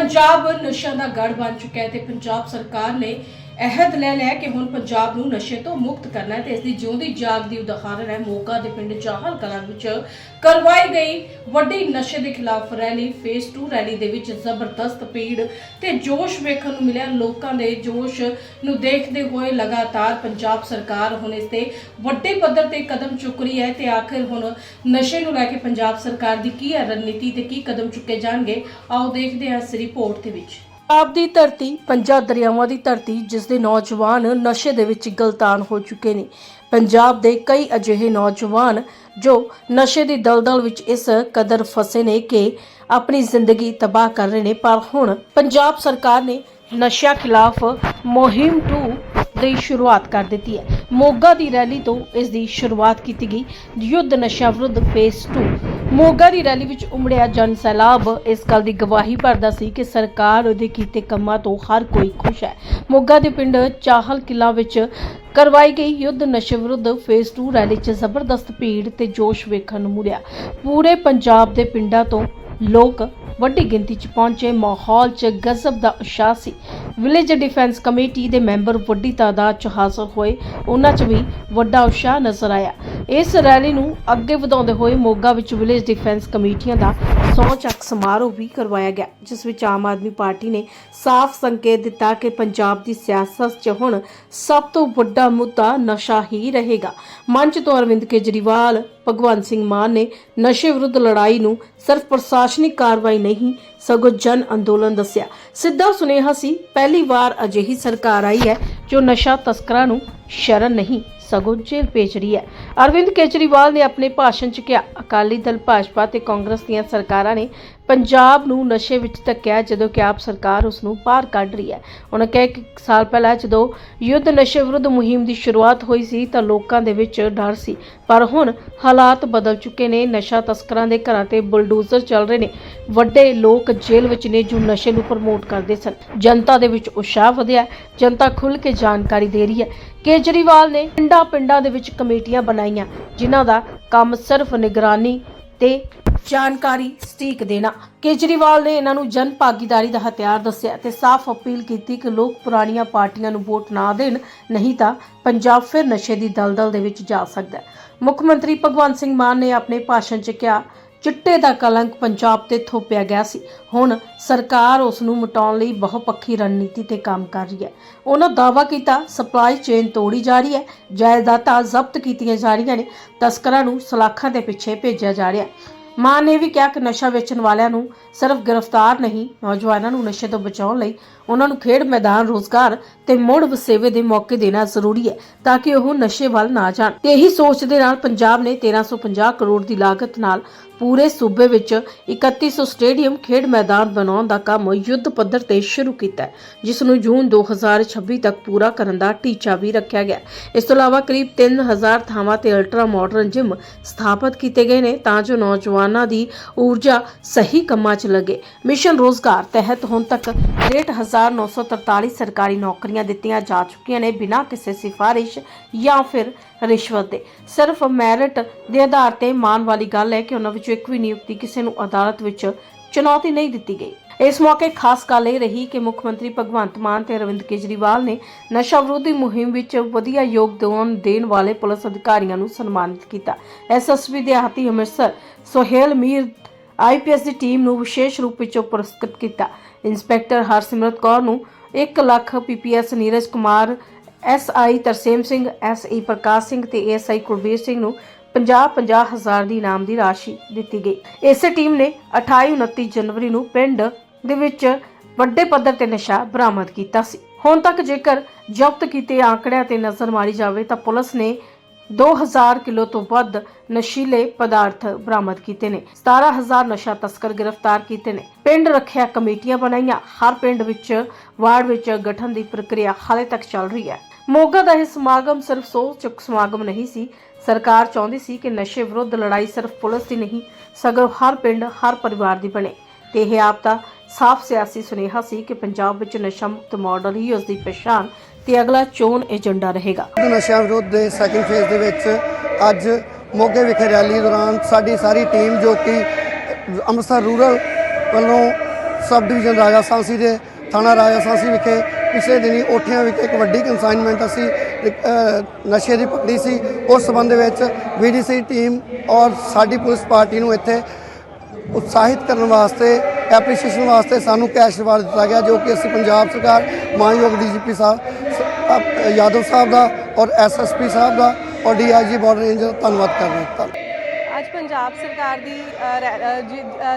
ਪੰਜਾਬ ਨਸ਼ਿਆਂ ਦਾ ਗੜ ਬਣ ਚੁੱਕਾ ਹੈ ਤੇ ਪੰਜਾਬ ਸਰਕਾਰ ਨੇ ਅਹਿਦ ਲੈ ਲਿਆ ਕਿ ਹੁਣ ਪੰਜਾਬ ਨੂੰ ਨਸ਼ੇ ਤੋਂ ਮੁਕਤ ਕਰਨਾ ਹੈ ਤੇ ਇਸ ਦੀ ਜਿਉਂਦੀ ਜਾਗਦੀ ਉਦਾਹਰਣ ਹੈ ਮੋਗਾ ਦੇ ਪਿੰਡ ਚਾਹਲ ਕਲਾਂ ਵਿੱਚ ਕਰਵਾਈ ਗਈ ਵੱਡੀ ਨਸ਼ੇ ਦੇ ਖਿਲਾਫ ਰੈਲੀ ਫੇਸ 2 ਰੈਲੀ ਦੇ ਵਿੱਚ ਜ਼ਬਰਦਸਤ ਭੀੜ ਤੇ ਜੋਸ਼ ਵੇਖਣ ਨੂੰ ਮਿਲਿਆ। ਲੋਕਾਂ ਦੇ ਜੋਸ਼ ਨੂੰ ਦੇਖਦੇ ਹੋਏ ਲਗਾਤਾਰ ਪੰਜਾਬ ਸਰਕਾਰ ਹੁਣ ਇਸ ਤੇ ਵੱਡੇ ਪੱਧਰ ਤੇ ਕਦਮ ਚੁੱਕ ਰਹੀ ਹੈ ਤੇ ਆਖਿਰ ਹੁਣ ਨਸ਼ੇ ਨੂੰ ਲੈ ਕੇ ਪੰਜਾਬ ਸਰਕਾਰ ਦੀ ਕੀ ਹੈ ਰਣਨੀਤੀ ਤੇ ਕੀ ਕਦਮ ਚੁੱਕੇ ਜਾਣਗੇ? ਆਓ ਦੇਖਦੇ ਹਾਂ ਇਸ ਰਿਪੋਰਟ ਦੇ ਵਿੱਚ। ਆਪ ਦੀ ਧਰਤੀ ਪੰਜਾਂ ਦਰਿਆਵਾਂ ਦੀ ਧਰਤੀ, ਜਿਸ ਦੇ ਨੌਜਵਾਨ ਨਸ਼ੇ ਦੇ ਵਿੱਚ ਗਲਤਾਨ ਹੋ ਚੁੱਕੇ ਨੇ। ਪੰਜਾਬ ਦੇ ਕਈ ਅਜਿਹੇ ਨੌਜਵਾਨ ਜੋ ਨਸ਼ੇ ਦੀ ਦਲਦਲ ਵਿੱਚ ਇਸ ਕਦਰ ਫਸੇ ਨੇ ਕਿ ਆਪਣੀ ਜ਼ਿੰਦਗੀ ਤਬਾਹ ਕਰ ਰਹੇ ਨੇ, ਪਰ ਹੁਣ ਪੰਜਾਬ ਸਰਕਾਰ ਨੇ ਨਸ਼ਿਆਂ ਖਿਲਾਫ ਮੁਹਿੰਮ 2 ਦੀ ਸ਼ੁਰੂਆਤ ਕਰ ਦਿੱਤੀ ਹੈ। ਮੋਗਾ ਦੀ ਰੈਲੀ ਤੋਂ ਇਸ ਦੀ ਸ਼ੁਰੂਆਤ ਕੀਤੀ ਗਈ। ਯੁੱਧ ਨਸ਼ਾ ਵਿਰੁੱਧ ਫੇਸ 2 ਮੋਗਾ ਦੀ ਰੈਲੀ ਵਿੱਚ ਉਮੜਿਆ ਜਨ ਸੈਲਾਬ। ਇਸ ਗੱਲ ਦੀ ਗਵਾਹੀ ਭਰਦਾ ਸੀ ਕਿ ਸਰਕਾਰ ਉਹਦੇ ਕੀਤੇ ਕੰਮਾਂ ਤੋਂ ਹਰ ਕੋਈ ਖੁਸ਼ ਹੈ। ਮੋਗਾ ਦੇ ਪਿੰਡ ਚਾਹਲ ਕਿਲਾ ਵਿੱਚ ਕਰਵਾਈ ਗਈ ਯੁੱਧ ਨਸ਼ੇ ਵਿਰੁੱਧ ਫੇਸ 2 ਰੈਲੀ 'ਚ ਜ਼ਬਰਦਸਤ ਭੀੜ ਤੇ ਜੋਸ਼ ਵੇਖਣ ਨੂੰ ਮਿਲਿਆ ਪੂਰੇ ਪੰਜਾਬ ਦੇ ਪਿੰਡਾਂ ਤੋਂ ਲੋਕ ਵੱਡੀ ਗਿਣਤੀ 'ਚ ਪਹੁੰਚੇ। ਮਾਹੌਲ 'ਚ ਗਜ਼ਬ ਦਾ ਉਤਸ਼ਾਹ ਸੀ। ਵਿਲੇਜ ਡਿਫੈਂਸ ਕਮੇਟੀ ਦੇ ਮੈਂਬਰ ਵੱਡੀ ਤਾਦਾਦ 'ਚ ਹਾਜ਼ਰ ਹੋਏ। ਉਹਨਾਂ 'ਚ ਵੀ ਵੱਡਾ ਉਤਸ਼ਾਹ ਨਜ਼ਰ ਆਇਆ। ਇਸ ਰੈਲੀ ਨੂੰ ਅੱਗੇ ਵਧਾਉਂਦੇ ਹੋਏ ਮੋਗਾ ਵਿੱਚ ਵਿਲੇਜ ਡਿਫੈਂਸ ਕਮੇਟੀਆਂ ਦਾ ਸਹੁੰ ਚੱਕ ਸਮਾਰੋਹ ਵੀ ਕਰਵਾਇਆ ਗਿਆ, ਜਿਸ ਵਿੱਚ ਆਮ ਆਦਮੀ ਪਾਰਟੀ ਨੇ ਸਾਫ਼ ਸੰਕੇਤ ਦਿੱਤਾ ਕਿ ਪੰਜਾਬ ਦੀ ਸਿਆਸਤ 'ਚ ਹੁਣ ਸਭ ਤੋਂ ਵੱਡਾ ਮੁੱਦਾ ਨਸ਼ਾ ਹੀ ਰਹੇਗਾ। ਮੰਚ ਤੋਂ ਅਰਵਿੰਦ ਕੇਜਰੀਵਾਲ, ਭਗਵੰਤ ਸਿੰਘ ਮਾਨ ਨੇ ਨਸ਼ੇ ਵਿਰੁੱਧ ਲੜਾਈ ਨੂੰ ਸਿਰਫ ਪ੍ਰਸ਼ਾਸਨਿਕ ਕਾਰਵਾਈ ਨਹੀਂ, ਸਗੋਂ ਜਨ ਅੰਦੋਲਨ ਦੱਸਿਆ। ਸਿੱਧਾ ਸੁਨੇਹਾ ਸੀ, ਪਹਿਲੀ ਵਾਰ ਅਜਿਹੀ ਸਰਕਾਰ ਆਈ ਹੈ ਜੋ ਨਸ਼ਾ ਤਸਕਰਾਂ ਨੂੰ ਸ਼ਰਨ ਨਹੀਂ। ਸਗੋਂ ਜੇਲ੍ਹ ਭੇਜ ਰਹੀ ਹੈ। ਅਰਵਿੰਦ ਕੇਜਰੀਵਾਲ ਨੇ ਆਪਣੇ ਭਾਸ਼ਣ 'ਚ ਕਿਹਾ, ਅਕਾਲੀ ਦਲ, ਭਾਜਪਾ ਤੇ ਕਾਂਗਰਸ ਦੀਆਂ ਸਰਕਾਰਾਂ ਨੇ ਪੰਜਾਬ ਨੂੰ ਨਸ਼ੇ ਵਿੱਚ ਧੱਕਿਆ ਜਦੋਂ ਕਿ ਆਪ ਸਰਕਾਰ ਉਸ ਨੂੰ ਬਾਹਰ ਕੱਢ ਰਹੀ ਹੈ। ਉਹਨਾਂ ਕਿਹਾ ਕਿ ਸਾਲ ਪਹਿਲਾਂ ਜਦੋਂ ਯੁੱਧ ਨਸ਼ੇ ਵਿਰੁੱਧ ਮੁਹਿੰਮ ਦੀ ਸ਼ੁਰੂਆਤ ਹੋਈ ਸੀ ਤਾਂ ਲੋਕਾਂ ਦੇ ਵਿੱਚ ਡਰ ਸੀ। ਪਰ ਹੁਣ ਹਾਲਾਤ ਬਦਲ ਚੁੱਕੇ ਨੇ। ਨਸ਼ਾ ਤਸਕਰਾਂ ਦੇ ਘਰਾਂ ਤੇ ਬੁਲਡੋਜ਼ਰ ਚੱਲ ਰਹੇ ਨੇ। ਵੱਡੇ ਲੋਕ ਜੇਲ੍ਹ ਵਿੱਚ ਨੇ ਜੋ ਨਸ਼ੇ ਨੂੰ ਪ੍ਰਮੋਟ ਕਰਦੇ ਸਨ। ਜਨਤਾ ਦੇ ਵਿੱਚ ਉਤਸ਼ਾਹ ਵਧਿਆ ਜਨਤਾ ਖੁੱਲ ਕੇ ਜਾਣਕਾਰੀ ਦੇ ਰਹੀ ਹੈ। ਕੇਜਰੀਵਾਲ ਨੇ ਪਿੰਡਾਂ ਪਿੰਡਾਂ ਦੇ ਵਿੱਚ ਕਮੇਟੀਆਂ ਬਣਾਈਆਂ, ਜਿਨ੍ਹਾਂ ਦਾ ਕੰਮ ਸਿਰਫ ਨਿਗਰਾਨੀ ਤੇ ਜਾਣਕਾਰੀ ਸਟੀਕ ਦੇਣਾ। ਕੇਜਰੀਵਾਲ ਨੇ ਇਹਨਾਂ ਨੂੰ ਜਨ ਭਾਗੀਦਾਰੀ ਦਾ ਹਥਿਆਰ ਦੱਸਿਆ ਤੇ ਸਾਫ਼ ਅਪੀਲ ਕੀਤੀ ਕਿ ਲੋਕ ਪੁਰਾਣੀਆਂ ਪਾਰਟੀਆਂ ਨੂੰ ਵੋਟ ਨਾ ਦੇਣ, ਨਹੀਂ ਤਾਂ ਪੰਜਾਬ ਫਿਰ ਨਸ਼ੇ ਦੀ ਦਲਦਲ ਦੇ ਵਿੱਚ ਜਾ ਸਕਦਾ ਹੈ। ਮੁੱਖ ਮੰਤਰੀ ਭਗਵੰਤ ਸਿੰਘ ਮਾਨ ਨੇ ਆਪਣੇ ਭਾਸ਼ਣ 'ਚ ਕਿਹਾ, ਚਿੱਟੇ ਦਾ ਕਲੰਕ ਪੰਜਾਬ ਤੇ ਥੋਪਿਆ ਗਿਆ ਸੀ। ਹੁਣ ਸਰਕਾਰ ਉਸ ਨੂੰ ਮਿਟਾਉਣ ਲਈ ਬਹੁਪੱਖੀ ਰਣਨੀਤੀ ਤੇ ਕੰਮ ਕਰ ਰਹੀ ਹੈ। ਉਹਨਾਂ ਦਾਅਵਾ ਕੀਤਾ ਸਪਲਾਈ ਚੇਨ ਤੋੜੀ ਜਾ ਰਹੀ ਹੈ, ਜਾਇਦਾਦਾਂ ਜ਼ਬਤ ਕੀਤੀਆਂ ਜਾ ਰਹੀਆਂ ਨੇ, ਤਸਕਰਾਂ ਨੂੰ ਸਲਾਖਾਂ ਦੇ ਪਿੱਛੇ ਭੇਜਿਆ ਜਾ ਰਿਹਾ ਹੈ। ਮਾਂ ਨੇ ਵੀ ਕਿਹਾ ਕਿ ਨਸ਼ਾ ਵੇਚਣ ਵਾਲਿਆਂ ਨੂੰ ਸਿਰਫ ਗ੍ਰਿਫਤਾਰ ਨਹੀਂ, ਨੌਜਵਾਨਾਂ ਨੂੰ ਨਸ਼ੇ ਤੋਂ ਬਚਾਉਣ ਲਈ ਉਹਨਾਂ ਨੂੰ ਖੇਡ ਮੈਦਾਨ ਰੋਜ਼ਗਾਰ ਤੇ ਮੁੜ ਵਸੇਵੇ ਦੇ ਮੌਕੇ ਦੇਣਾ ਜ਼ਰੂਰੀ ਹੈ ਤਾਂ ਕਿ ਉਹ ਨਸ਼ੇ ਵੱਲ ਨਾ ਜਾਣ। ਤੇ ਇਹੀ ਸੋਚ ਦੇ ਨਾਲ ਪੰਜਾਬ ਨੇ 1350 ਕਰੋੜ ਦੀ ਲਾਗਤ ਨਾਲ ਪੂਰੇ ਸੂਬੇ ਵਿੱਚ 3100 ਸਟੇਡੀਅਮ ਖੇਡ ਮੈਦਾਨ ਬਣਾਉਣ ਦਾ ਕੰਮ ਯੁੱਧ ਪੱਧਰ ਤੇ ਸ਼ੁਰੂ ਕੀਤਾ ਜਿਸ ਨੂੰ ਜੂਨ 2026 ਤੱਕ ਪੂਰਾ ਕਰਨ ਦਾ ਟੀਚਾ ਵੀ ਰੱਖਿਆ ਗਿਆ ਇਸ ਤੋਂ ਇਲਾਵਾ ਕਰੀਬ 3000 ਥਾਵਾਂ ਤੇ ਅਲਟਰਾ ਮਾਡਰਨ ਜਿਮ ਸਥਾਪਿਤ ਕੀਤੇ ਗਏ ਨੇ ਤਾਂ ਜੋ ਨੌਜਵਾਨਾਂ ਦੀ ਊਰਜਾ ਸਹੀ ਕੰਮਾਂ 'ਚ ਲੱਗੇ। ਮਿਸ਼ਨ ਰੋਜ਼ਗਾਰ ਤਹਿਤ ਹੁਣ ਤੱਕ 68943 ਸਰਕਾਰੀ ਨੌਕਰੀਆਂ ਦਿੱਤੀਆਂ ਜਾ ਚੁੱਕੀਆਂ ਨੇ ਬਿਨਾਂ ਕਿਸੇ ਸਿਫਾਰਿਸ਼ ਜਾਂ ਫਿਰ ਰਿਸ਼ਵਤ ਦੇ। ਸਿਰਫ ਮੈਰਿਟ ਦੇ ਆਧਾਰ ਤੇ ਮਾਣ ਵਾਲੀ ਗੱਲ ਹੈ ਕਿ ਉਹਨਾਂ ਵਿੱਚੋਂ ਇੱਕ ਵੀ ਨਿਯੁਕਤੀ ਕਿਸੇ ਨੂੰ ਅਦਾਲਤ ਵਿੱਚ ਚੁਣੌਤੀ ਨਹੀਂ ਦਿੱਤੀ ਗਈ। ਇਸ ਮੌਕੇ ਖਾਸ ਗੱਲ ਇਹ ਰਹੀ ਕਿ ਮੁੱਖ ਮੰਤਰੀ ਭਗਵੰਤ ਮਾਨ ਤੇ ਅਰਵਿੰਦ ਕੇਜਰੀਵਾਲ ਨੇ ਨਸ਼ਾ ਵਿਰੋਧੀ ਮੁਹਿੰਮ ਵਿੱਚ ਵਧੀਆ ਯੋਗਦਾਨ ਦੇਣ ਵਾਲੇ ਪੁਲਿਸ ਅਧਿਕਾਰੀਆਂ ਨੂੰ ਸਨਮਾਨਿਤ ਕੀਤਾ। ਐਸਐਸਪੀ ਦਿਹਾਤੀ ਅੰਮ੍ਰਿਤਸਰ ਸੋਹੇਲ ਮੀਰ ਆਈਪੀਐਸ ਦੀ ਟੀਮ ਨੂੰ ਵਿਸ਼ੇਸ਼ ਰੂਪ ਵਿੱਚ ਪੁਰਸਕ੍ਰਿਤ ਕੀਤਾ। ਇੰਸਪੈਕਟਰ ਹਰਸਿਮਰਤ ਕੌਰ ਨੂੰ 1 lakh PPS Neeraj Kumar SI Tarsem Singh SE Prakash Singh ਤੇ ਏਐਸਆਈ ਕੁਲਬੀਰ ਸਿੰਘ ਨੂੰ 50-50 ਹਜ਼ਾਰ ਦੀ ਇਨਾਮ ਦੀ ਰਾਸ਼ੀ ਦਿੱਤੀ ਗਈ। ਇਸੇ ਟੀਮ ਨੇ 28-29 ਜਨਵਰੀ ਨੂੰ ਪਿੰਡ ਦੇ ਵਿੱਚ ਵੱਡੇ ਪੱਧਰ ਤੇ ਨਸ਼ਾ ਬਰਾਮਦ ਕੀਤਾ ਸੀ। ਹੁਣ ਤੱਕ ਜੇਕਰ ਜ਼ਬਤ ਕੀਤੇ ਆંકੜਿਆਂ ਤੇ ਨਜ਼ਰ ਮਾਰੀ ਜਾਵੇ ਤਾਂ ਪੁਲਿਸ ਨੇ 2000 ਕਿਲੋ ਤੋਂ ਵੱਧ ਨਸ਼ੀਲੇ ਪਦਾਰਥ ਬਰਾਮਦ ਕੀਤੇ ਨੇ। 17000 ਨਸ਼ਾ ਤਸਕਰ ਗ੍ਰਿਫਤਾਰ ਕੀਤੇ ਨੇ। ਪਿੰਡ ਰੱਖਿਆ ਕਮੇਟੀਆਂ ਬਣਾਈਆਂ। ਹਰ ਪਿੰਡ ਵਿੱਚ, ਵਾਰਡ ਵਿੱਚ ਗਠਨ ਦੀ ਪ੍ਰਕਿਰਿਆ ਹਾਲੇ ਤੱਕ ਚੱਲ ਰਹੀ ਹੈ। ਮੋਗਾ ਦਾ ਇਹ ਸਮਾਗਮ ਸਿਰਫ ਸੋਚ ਚੁੱਕ ਸਮਾਗਮ ਨਹੀਂ ਸੀ। ਸਰਕਾਰ ਚਾਹੁੰਦੀ ਸੀ ਕਿ ਨਸ਼ੇ ਵਿਰੁੱਧ ਲੜਾਈ ਸਿਰਫ ਪੁਲਿਸ ਦੀ ਨਹੀਂ, ਸਗੋਂ ਹਰ ਪਿੰਡ, ਹਰ ਪਰਿਵਾਰ ਦੀ ਬਣੇ। ਤੇ ਇਹ ਆਪ ਦਾ ਸਾਫ਼ ਸਿਆਸੀ ਸੁਨੇਹਾ ਸੀ ਕਿ ਪੰਜਾਬ ਵਿੱਚ ਨਸ਼ਾ ਮੁਕਤ ਮਾਡਲ ਹੀ ਉਸ ਦੀ ਪਛਾਣ ਤੇ ਅਗਲਾ ਚੋਣ ਏਜੰਡਾ ਰਹੇਗਾ। ਵਿਰੁੱਧ ਨਸ਼ਾ ਵਿਰੋਧ ਦੇ ਸੈਕਿੰਡ ਫੇਜ਼ ਦੇ ਵਿੱਚ ਅੱਜ ਮੋਗੇ ਵਿਖੇ ਰੈਲੀ ਦੌਰਾਨ ਸਾਡੀ ਸਾਰੀ ਟੀਮ ਜੋ ਕਿ ਅੰਮ੍ਰਿਤਸਰ ਰੂਰਲ ਵੱਲੋਂ ਸਬ ਡਿਵੀਜ਼ਨ ਰਾਜਾ ਸਾਂਸੀ ਦੇ ਥਾਣਾ ਰਾਜਾ ਸਾਂਸੀ ਵਿਖੇ ਪਿਛਲੇ ਦਿਨੀ ਓਠਿਆਂ ਵਿਖੇ ਇੱਕ ਵੱਡੀ ਕੰਸਾਈਨਮੈਂਟ ਅਸੀਂ ਨਸ਼ੇ ਦੀ ਪਕੜੀ ਸੀ। ਉਸ ਸੰਬੰਧ ਵਿੱਚ ਵੀਡੀਸੀ ਟੀਮ ਔਰ ਸਾਡੀ ਪੁਲਿਸ ਪਾਰਟੀ ਨੂੰ ਇੱਥੇ ਉਤਸ਼ਾਹਿਤ ਕਰਨ ਵਾਸਤੇ ਐਪਰੀਸ਼ੀਏਸ਼ਨ ਵਾਸਤੇ ਸਾਨੂੰ ਕੈਸ਼ ਰਿਵਾਰਡ ਦਿੱਤਾ ਗਿਆ, ਜੋ ਕਿ ਅਸੀਂ ਪੰਜਾਬ ਸਰਕਾਰ, ਮਾਨਯੋਗ ਡੀਜੀਪੀ ਸਾਹਿਬ ਸ- ਅ- ਯਾਦਵ ਸਾਹਿਬ ਦਾ ਔਰ ਐਸਐਸਪੀ ਸਾਹਿਬ ਦਾ ਔਰ ਡੀਆਈਜੀ ਬਾਰਡਰ ਰੇਂਜ ਦਾ ਧੰਨਵਾਦ ਕਰਦੇ ਹਾਂ। ਧੰਨ- ਅੱਜ ਪੰਜਾਬ ਸਰਕਾਰ ਦੀ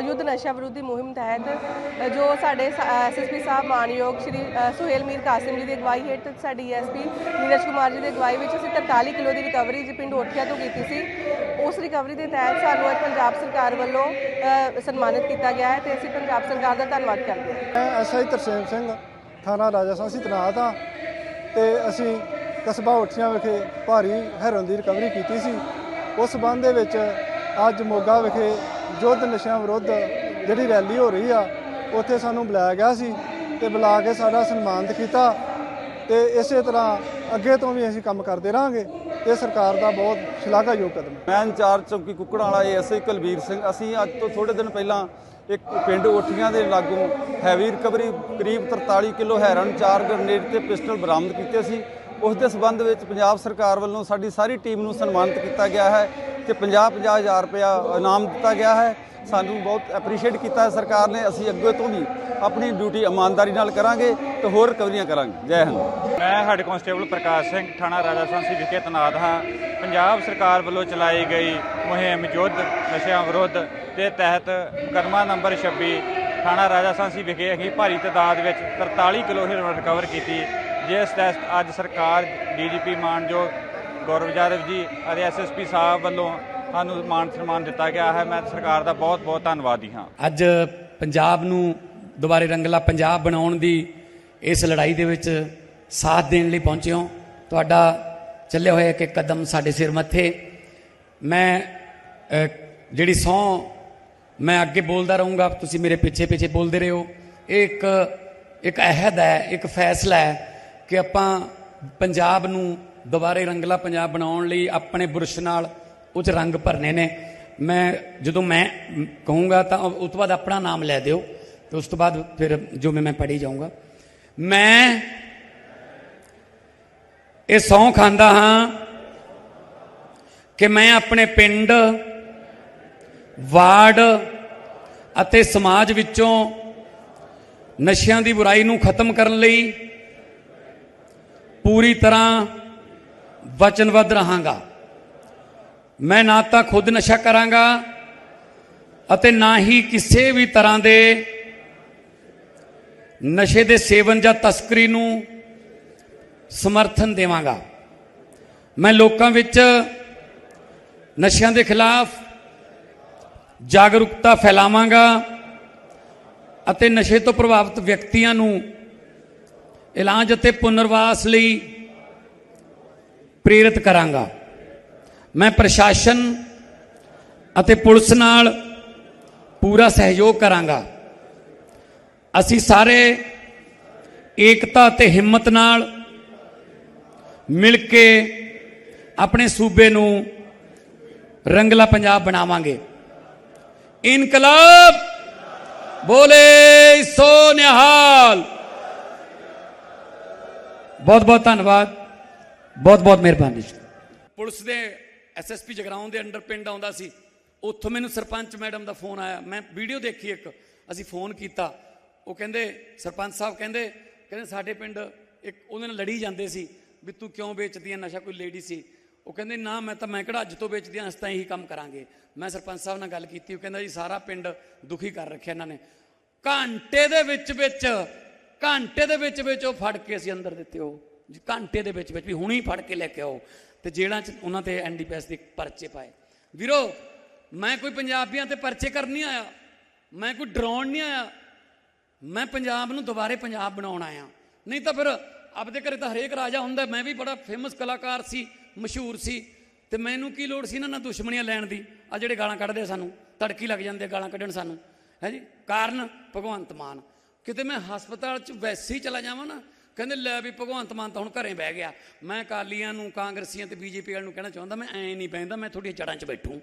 ਯੁੱਧ ਨਸ਼ਾ ਵਿਰੋਧੀ ਮੁਹਿੰਮ ਤਹਿਤ ਜੋ ਸਾਡੇ ਐਸਐਸਪੀ ਸਾਹਿਬ ਮਾਨਯੋਗ ਸ਼੍ਰੀ ਸੁਹੇਲ ਮੀਰ ਕਾਸਿਮ ਜੀ ਦੀ ਅਗਵਾਈ ਹੇਠ ਸਾਡੀ ਐਸਪੀ ਨੀਰਜ ਕੁਮਾਰ ਜੀ ਦੀ ਅਗਵਾਈ ਵਿੱਚ ਅਸੀਂ 43 ਕਿਲੋ ਦੀ ਰਿਕਵਰੀ ਜੀ ਪਿੰਡ ਓਠੀਆ ਤੋਂ ਕੀਤੀ ਸੀ। ਉਸ ਰਿਕਵਰੀ ਦੇ ਤਹਿਤ ਸਾਨੂੰ ਅੱਜ ਪੰਜਾਬ ਸਰਕਾਰ ਵੱਲੋਂ ਸਨਮਾਨਿਤ ਕੀਤਾ ਗਿਆ ਹੈ ਤੇ ਅਸੀਂ ਪੰਜਾਬ ਸਰਕਾਰ ਦਾ ਧੰਨਵਾਦ ਕਰਦੇ ਹਾਂ। ਮੈਂ ਐਸਆਈ ਤਰਸੇਮ ਸਿੰਘ ਥਾਣਾ ਰਾਜਾ ਸਾਂਸੀ ਤੈਨਾਤ ਹਾਂ। ਤੇ ਅਸੀਂ ਕਸਬਾ ਉਠੀਆਂ ਵਿਖੇ ਭਾਰੀ ਹੈਰੋਨ ਦੀ ਰਿਕਵਰੀ ਕੀਤੀ ਸੀ। ਉਸ ਸਬੰਧ ਦੇ ਵਿੱਚ ਅੱਜ ਮੋਗਾ ਵਿਖੇ ਯੁੱਧ ਨਸ਼ਿਆਂ ਵਿਰੁੱਧ ਜਿਹੜੀ ਰੈਲੀ ਹੋ ਰਹੀ ਆ, ਉੱਥੇ ਸਾਨੂੰ ਬੁਲਾਇਆ ਗਿਆ ਸੀ ਤੇ ਬੁਲਾ ਕੇ ਸਾਡਾ ਸਨਮਾਨਿਤ ਕੀਤਾ ਤੇ ਇਸੇ ਤਰ੍ਹਾਂ ਅੱਗੇ ਤੋਂ ਵੀ ਅਸੀਂ ਕੰਮ ਕਰਦੇ ਰਹਾਂਗੇ। ਇਹ ਸਰਕਾਰ ਦਾ ਬਹੁਤ ਸ਼ਲਾਘਾਯੋਗ ਕਦਮ ਹੈ। ਮੈਂ ਇੰਚਾਰਜ ਚੌਕੀ ਕੁੱਕੜਾਂ ਵਾਲਾ ਐਸਆਈ ਕੁਲਵੀਰ ਸਿੰਘ। ਅਸੀਂ ਅੱਜ ਤੋਂ ਥੋੜੇ ਦਿਨ ਪਹਿਲਾਂ ਇੱਕ ਪਿੰਡ ਓਠੀਆਂ ਦੇ ਲਾਗੋਂ ਹੈਵੀ ਰਿਕਵਰੀ ਕਰੀਬ 43 ਕਿਲੋ ਹੈਰਨ, ਚਾਰ ਗ੍ਰਨੇਡ ਤੇ ਪਿਸਟਲ ਬਰਾਮਦ ਕੀਤੇ ਸੀ। ਉਸ ਦੇ ਸਬੰਧ ਵਿੱਚ ਪੰਜਾਬ ਸਰਕਾਰ ਵੱਲੋਂ ਸਾਡੀ ਸਾਰੀ ਟੀਮ ਨੂੰ ਸਨਮਾਨਿਤ ਕੀਤਾ ਗਿਆ ਹੈ। ਤੇ 50 ਹਜ਼ਾਰ ਰੁਪਇਆ ਇਨਾਮ ਦਿੱਤਾ ਗਿਆ ਹੈ। ਸਾਨੂੰ ਬਹੁਤ ਐਪਰੀਸ਼ੀਏਟ ਕੀਤਾ ਹੈ ਸਰਕਾਰ ਨੇ। ਅਸੀਂ ਅੱਗੇ ਤੋਂ ਵੀ ਆਪਣੀ ਡਿਊਟੀ ਇਮਾਨਦਾਰੀ ਨਾਲ ਕਰਾਂਗੇ ਤੇ ਹੋਰ ਰਿਕਵਰੀਆਂ ਕਰਾਂਗੇ। ਜੈ ਹਿੰਦ। ਮੈਂ ਹੈੱਡ ਕਾਂਸਟੇਬਲ ਪ੍ਰਕਾਸ਼ ਸਿੰਘ, ਥਾਣਾ ਰਾਜਾ ਸਾਂਸੀ ਵਿਖੇ ਤੈਨਾਤ ਹਾਂ। ਪੰਜਾਬ ਸਰਕਾਰ ਵੱਲੋਂ ਚਲਾਈ ਗਈ ਮੁਹਿੰਮ ਯੁੱਧ ਨਸ਼ਿਆਂ ਵਿਰੁੱਧ ਦੇ ਤਹਿਤ ਮੁਕੱਦਮਾ ਨੰਬਰ 26 ਥਾਣਾ ਰਾਜਾ ਸਾਂਸੀ ਵਿਖੇ ਅਸੀਂ ਭਾਰੀ ਤਾਦਾਦ ਵਿੱਚ 43 ਕਿਲੋ ਹੈਰੋਇਨ ਰਿਕਵਰ ਕੀਤੀ। ਜਿਸ ਤਹਿਤ ਅੱਜ ਸਰਕਾਰ ਡੀਜੀਪੀ ਮਾਨਯੋਗ ਗੌਰਵ ਜਾਦਵ ਜੀ ਅਤੇ ਐਸਐਸਪੀ ਸਾਹਿਬ ਵੱਲੋਂ ਸਾਨੂੰ ਮਾਨ ਸਨਮਾਨ ਦਿੱਤਾ ਗਿਆ ਹੈ। ਮੈਂ ਸਰਕਾਰ ਦਾ ਬਹੁਤ ਬਹੁਤ ਧੰਨਵਾਦੀ ਹਾਂ। ਅੱਜ ਪੰਜਾਬ ਨੂੰ ਦੁਬਾਰੇ ਰੰਗਲਾ ਪੰਜਾਬ ਬਣਾਉਣ ਦੀ ਇਸ ਲੜਾਈ ਦੇ ਵਿੱਚ ਸਾਥ ਦੇਣ ਲਈ ਪਹੁੰਚੇ ਹੋ। ਤੁਹਾਡਾ ਚੱਲਿਆ ਹੋਇਆ ਇੱਕ ਕਦਮ ਸਾਡੇ ਸਿਰ ਮੱਥੇ। ਮੈਂ ਜਿਹੜੀ ਸੌ, ਮੈਂ ਅੱਗੇ ਬੋਲਦਾ ਰਹੂੰਗਾ। ਤੁਸੀਂ ਮੇਰੇ ਪਿੱਛੇ ਪਿੱਛੇ ਬੋਲਦੇ ਰਹੋ। ਇਹ ਇੱਕ ਇੱਕ ਅਹਿਦ ਹੈ, ਇੱਕ ਫੈਸਲਾ ਹੈ ਕਿ ਆਪਾਂ ਪੰਜਾਬ ਨੂੰ ਦੁਬਾਰੇ ਰੰਗਲਾ ਪੰਜਾਬ ਬਣਾਉਣ ਲਈ ਆਪਣੇ ਬੁਰਸ਼ ਨਾਲ ਉਹ 'ਚ ਰੰਗ ਭਰਨੇ ਨੇ। ਮੈਂ ਜਦੋਂ ਮੈਂ ਕਹੂੰਗਾ ਤਾਂ ਉਸ ਤੋਂ ਬਾਅਦ ਆਪਣਾ ਨਾਮ ਲੈ ਦਿਓ ਤੇ ਉਸ ਤੋਂ ਬਾਅਦ ਫਿਰ ਜੋ ਮੈਂ ਮੈਂ ਪੜ੍ਹੀ ਜਾਊਂਗਾ। ਮੈਂ ਇਹ ਸਹੁੰ ਖਾਂਦਾ ਹਾਂ ਕਿ ਮੈਂ ਆਪਣੇ ਪਿੰਡ, ਵਾਰਡ ਅਤੇ ਸਮਾਜ ਵਿੱਚੋਂ ਨਸ਼ਿਆਂ ਦੀ ਬੁਰਾਈ ਨੂੰ ਖਤਮ ਕਰਨ ਲਈ ਪੂਰੀ ਤਰ੍ਹਾਂ ਵਚਨਬੱਧ ਰਹਾਂਗਾ ਮੈਂ ਨਾ ਤਾਂ ਖੁਦ ਨਸ਼ਾ ਕਰਾਂਗਾ ਅਤੇ ਨਾ ਹੀ ਕਿਸੇ ਵੀ ਤਰ੍ਹਾਂ ਦੇ ਨਸ਼ੇ ਦੇ ਸੇਵਨ ਜਾਂ ਤਸਕਰੀ ਨੂੰ ਸਮਰਥਨ ਦੇਵਾਂਗਾ ਮੈਂ ਲੋਕਾਂ ਵਿੱਚ ਨਸ਼ਿਆਂ ਦੇ ਖਿਲਾਫ ਜਾਗਰੂਕਤਾ ਫੈਲਾਵਾਂਗਾ ਅਤੇ ਨਸ਼ੇ ਤੋਂ ਪ੍ਰਭਾਵਿਤ ਵਿਅਕਤੀਆਂ ਨੂੰ ਇਲਾਜ ਅਤੇ ਪੁਨਰਵਾਸ ਲਈ ਪ੍ਰੇਰਿਤ ਕਰਾਂਗਾ। ਮੈਂ ਪ੍ਰਸ਼ਾਸਨ ਅਤੇ ਪੁਲਿਸ ਨਾਲ ਪੂਰਾ ਸਹਿਯੋਗ ਕਰਾਂਗਾ। ਅਸੀਂ ਸਾਰੇ ਏਕਤਾ ਤੇ ਹਿੰਮਤ ਨਾਲ ਮਿਲ ਕੇ ਆਪਣੇ ਸੂਬੇ ਨੂੰ ਰੰਗਲਾ ਪੰਜਾਬ ਬਣਾਵਾਂਗੇ। ਇਨਕਲਾਬ, ਬੋਲੇ ਸੋ ਨਿਹਾਲ। ਬਹੁਤ ਬਹੁਤ ਧੰਨਵਾਦ। ਬਹੁਤ ਬਹੁਤ ਮਿਹਰਬਾਨੀ ਜੀ। ਪੁਲਿਸ ਦੇ ਐਸਐਸਪੀ ਜਗਰਾਉਂ ਦੇ ਅੰਡਰ ਪਿੰਡ ਆਉਂਦਾ ਸੀ। ਉੱਥੋਂ ਮੈਨੂੰ ਸਰਪੰਚ ਮੈਡਮ ਦਾ ਫੋਨ ਆਇਆ। ਮੈਂ ਵੀਡੀਓ ਦੇਖੀ ਇੱਕ। ਅਸੀਂ ਫੋਨ ਕੀਤਾ। ਉਹ ਕਹਿੰਦੇ, ਸਰਪੰਚ ਸਾਹਿਬ ਕਹਿੰਦੇ ਕਹਿੰਦੇ ਸਾਡੇ ਪਿੰਡ ਇੱਕ ਉਹਦੇ ਨਾਲ ਲੜੀ ਜਾਂਦੇ ਸੀ ਵੀ ਤੂੰ ਕਿਉਂ ਵੇਚਦੀ ਆ ਨਸ਼ਾ ਕੋਈ ਲੇਡੀ ਸੀ। ਉਹ ਕਹਿੰਦੇ, ਨਾ, ਮੈਂ ਤਾਂ, ਮੈਂ ਕਿਹੜਾ ਅੱਜ ਤੋਂ ਵੇਚਦੀ ਆ, ਅਸੀਂ ਤਾਂ ਇਹੀ ਕੰਮ ਕਰਾਂਗੇ। ਮੈਂ ਸਰਪੰਚ ਸਾਹਿਬ ਨਾਲ ਗੱਲ ਕੀਤੀ। ਉਹ ਕਹਿੰਦਾ ਜੀ, ਸਾਰਾ ਪਿੰਡ ਦੁਖੀ ਕਰ ਰੱਖਿਆ ਇਹਨਾਂ ਨੇ। ਘੰਟੇ ਦੇ ਵਿੱਚ ਵਿੱਚ, ਘੰਟੇ ਦੇ ਵਿੱਚ ਵਿੱਚ ਉਹ ਫੜ ਕੇ ਅਸੀਂ ਅੰਦਰ ਦਿੱਤੇ ਉਹ। ਘੰਟੇ ਦੇ ਵਿੱਚ ਵਿੱਚ ਵੀ ਹੁਣੀ ਫੜ ਕੇ ਲੈ ਕੇ ਆਓ ਤੇ ਜੇਲ੍ਹਾਂ 'ਚ ਉਹਨਾਂ ਤੇ ਐਨਡੀਪੀਐਸ ਦੇ ਪਰਚੇ ਪਾਏ। ਵੀਰੋ, ਮੈਂ ਕੋਈ ਪੰਜਾਬੀਆਂ ਤੇ ਪਰਚੇ ਕਰਨ ਨਹੀਂ ਆਇਆ, ਮੈਂ ਕੋਈ ਡਰਾਉਣ ਨਹੀਂ ਆਇਆ, ਮੈਂ ਪੰਜਾਬ ਨੂੰ ਦੁਬਾਰੇ ਪੰਜਾਬ ਬਣਾਉਣ ਆਇਆ। ਨਹੀਂ ਤਾਂ ਫਿਰ ਆਪਦੇ ਘਰੇ ਤਾਂ ਹਰੇਕ ਰਾਜਾ ਹੁੰਦਾ, ਮੈਂ ਵੀ ਬੜਾ ਫੇਮਸ ਕਲਾਕਾਰ ਸੀ, ਮਸ਼ਹੂਰ ਸੀ, ਤੇ ਮੈਨੂੰ ਕੀ ਲੋੜ ਸੀ ਇਹਨਾਂ ਨਾਲ ਦੁਸ਼ਮਣੀਆਂ ਲੈਣ ਦੀ? ਆ ਜਿਹੜੇ ਗਾਲਾਂ ਕੱਢਦੇ ਆ ਸਾਨੂੰ ਤੜਕੀ ਲੱਗ ਜਾਂਦੇ ਆ ਗਾਲਾਂ ਕੱਢਣ ਸਾਨੂੰ, ਹੈ ਜੀ? ਕਾਰਨ ਭਗਵੰਤ ਮਾਨ। ਕਿਤੇ ਮੈਂ ਹਸਪਤਾਲ 'ਚ ਵੈਸੇ ਹੀ ਚਲਾ ਜਾਵਾਂ ਨਾ ਕਹਿੰਦੇ ਲੈ ਵੀ ਭਗਵੰਤ ਮਾਨ ਤਾਂ ਹੁਣ ਘਰੇ ਬਹਿ ਗਿਆ। ਮੈਂ ਕਾਲੀਆਂ ਨੂੰ, ਕਾਂਗਰਸੀਆਂ ਤੇ ਬੀਜੇਪੀ ਵਾਲਿਆਂ ਨੂੰ ਕਹਿਣਾ ਚਾਹੁੰਦਾ, ਮੈਂ ਐ ਨਹੀਂ ਬਹਿੰਦਾ, ਮੈਂ ਤੁਹਾਡੀਆਂ ਜੜਾਂ 'ਚ ਬੈਠੂ।